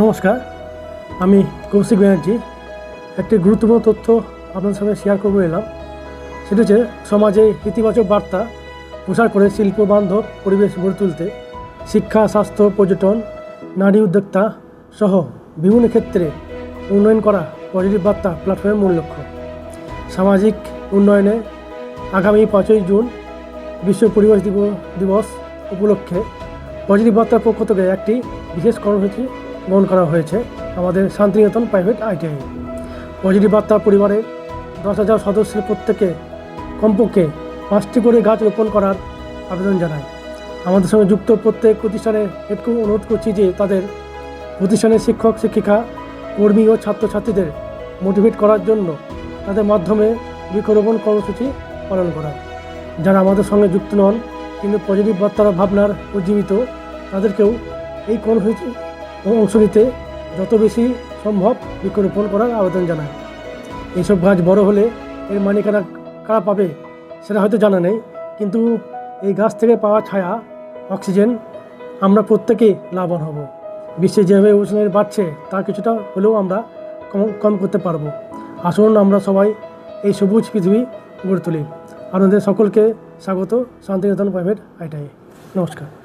নমস্কার, আমি কৌশিক ব্যানার্জি। একটি গুরুত্বপূর্ণ তথ্য আপনাদের সঙ্গে শেয়ার করব এলাম। সেটা হচ্ছে, সমাজে ইতিবাচক বার্তা প্রসার করে শিল্প বান্ধব পরিবেশ গড়ে তুলতে, শিক্ষা, স্বাস্থ্য, পর্যটন, নারী উদ্যোক্তা সহ বিভিন্ন ক্ষেত্রে উন্নয়ন করা পজিটিভ বার্তা প্ল্যাটফর্মের মূল লক্ষ্য। সামাজিক উন্নয়নে আগামী পাঁচই জুন বিশ্ব পরিবেশ দিবস উপলক্ষে পজিটিভ বার্তার পক্ষ থেকে একটি বিশেষ কর্মসূচি গ্রহণ করা হয়েছে। আমাদের শান্তিনিকেতন প্রাইভেট আইটিআই পজিটিভ বার্তা পরিবারের দশ হাজার সদস্যের প্রত্যেকে কমপক্ষে পাঁচটি করে গাছ রোপণ করার আবেদন জানায় আমাদের সঙ্গে যুক্ত প্রত্যেক প্রতিষ্ঠানে একটু অনুরোধ করছি যে তাদের প্রতিষ্ঠানের শিক্ষক, শিক্ষিকা, কর্মী ও ছাত্রছাত্রীদের মোটিভেট করার জন্য তাদের মাধ্যমে বৃক্ষরোপণ কর্মসূচি পালন করা। যারা আমাদের সঙ্গে যুক্ত নন, কিন্তু পজিটিভ বার্তার ভাবনার উজ্জীবিত, তাদেরকেও এই কর্মসূচি অংশ নিতে যত বেশি সম্ভব বৃক্ষরোপণ করার আবেদন জানায়। এইসব গাছ বড় হলে এর মালিকানা কারা পাবে সেটা হয়তো জানা নেই, কিন্তু এই গাছ থেকে পাওয়া ছায়া, অক্সিজেন, আমরা প্রত্যেকেই লাভবান হব। বিশ্বে যেভাবে উষ্ণায়ন বাড়ছে, তা কিছুটা হলেও আমরা কম কম করতে পারব। আসুন আমরা সবাই এই সবুজ পৃথিবী গড়ে তুলি। আপনাদের সকলকে স্বাগত, শান্তিনিকেতন প্রাইভেট আইটাই নমস্কার।